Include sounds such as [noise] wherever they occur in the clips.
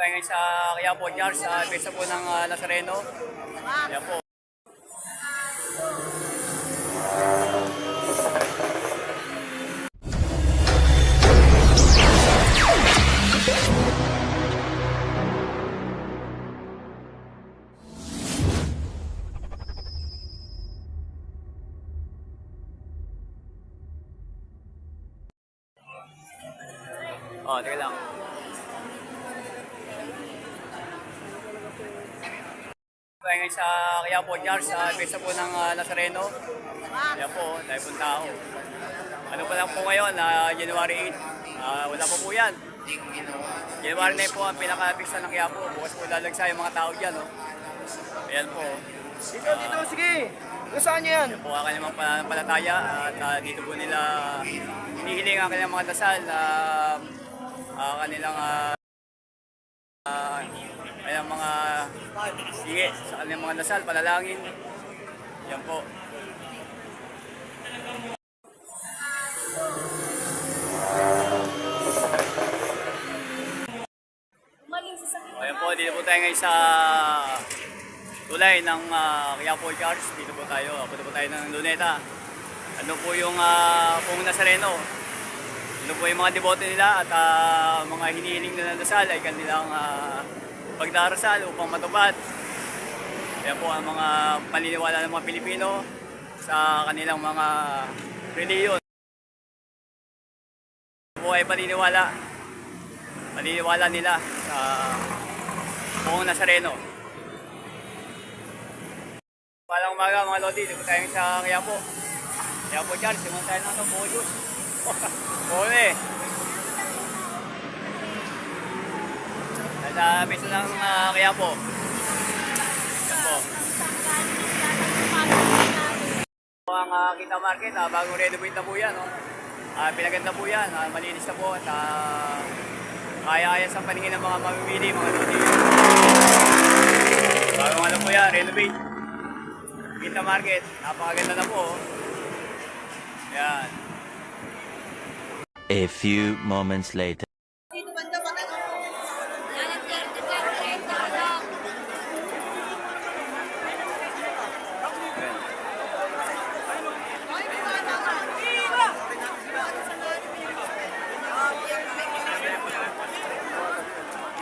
Tayo ngayon sa Quiapo, Jars, sa pesa po ng ah, Nazareno. Ayan po. Oh, teka lang. Ngayon sa Quiapo, Jars, sa pesa po ng ah, Nazareno. Ayan po, dahil pong tao. Ano pa lang po ngayon, na January 8. Ah, wala pa po yan. January 9 po ang pinaka-pista ng Quiapo. Bukas po lalagsa yung mga tao dyan. Oh. Ayan po. Dito, dito, sige. Kung saan niya yan? Yan po ang kanilang pananampalataya at ah, dito po nila hinihiling ang kanilang mga dasal na ah, kanilang ah, ah, kanilang mga sige sa kanilang mga dasal, panalangin. Yan po. O, yan po, dito po tayo ngayon sa tulay ng uh, Quiapo Church. Dito po tayo, punta po tayo ng Luneta. Ano po yung uh, Pong Nazareno. Ano po yung mga deboto nila at ah, mga hinihiling na dasal ay kanilang uh, pagdarasal upang matupad. Yan po ang mga paniniwala ng mga Pilipino sa kanilang mga reliyon. Po ay paniniwala. Paniniwala nila sa Pong Nazareno. Palang umaga mga Lodi, dito tayo sa Quiapo. Quiapo Charles, simulan tayo ng Boyos. [laughs] Ole! Sa piso ng uh, Quiapo. Yan po. Po ang uh, Kita Market, uh, bagong renovate na po yan. No? Ah, pinaganda po yan, ah, malinis na po at uh, kaya-aya sa paningin ng mga mamimili, mga Lodi. Bagong ano po yan, renovate. Kita Market, napakaganda na po. oh. Yan. A few moments later. Dito banda ba ano? Lalang dito lang, diretso ka lang.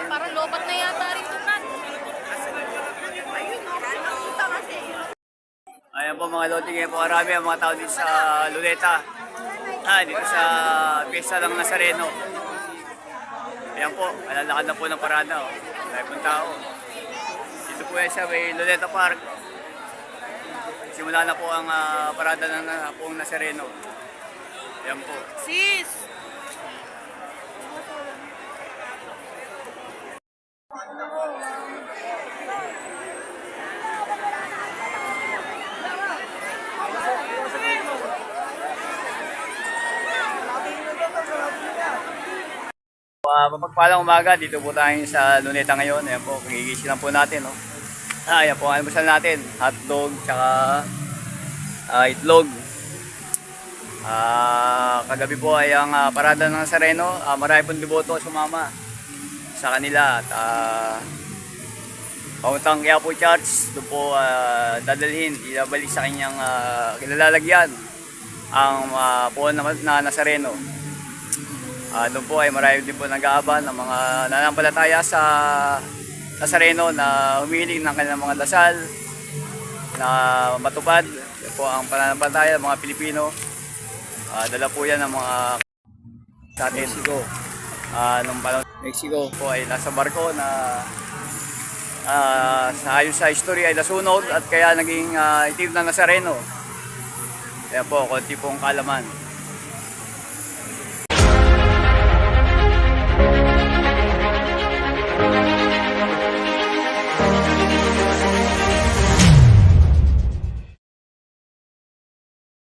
Parang lobat na yata rin ito, Nat. Ayan po mga lodi, ngayon po karami ang mga tao dito sa Luneta. Ah, dito sa Fiesta ng Nazareno. Ayan po, alalakad na po ng parada. Oh. Dahil pong tao. Dito po yan sa may Luneta Park. Simula na po ang ah, parada ng uh, pong Nazareno. Ayan po. Sis! Mapagpalang umaga, dito po tayo sa Luneta ngayon. Ayan po, kagigising lang po natin. No? Ah, ayan po, ang almusal natin. Hotdog, tsaka ah, itlog. Ah, kagabi po ay ang ah, parada ng Sareno. Ah, marami pong deboto sumama sa kanila. At uh, Pauntang Quiapo Church, doon po ah, dadalhin, ibabalik sa kanyang uh, kilalalagyan ang uh, puwan na, na Nazareno. Ah, doon po ay marami din po nag-aaban ng mga nanampalataya sa Nazareno na humihiling ng kanilang mga dasal na matupad. Yan po ang pananampalataya ng mga Pilipino. Ah, dala po yan ng mga sa atin. Mexico. Ah, nung panahon Mexico po ay nasa barko na ah, sa ayon sa history ay nasunog at kaya naging uh, itim ng Nazareno. Kaya po, konti pong kalaman.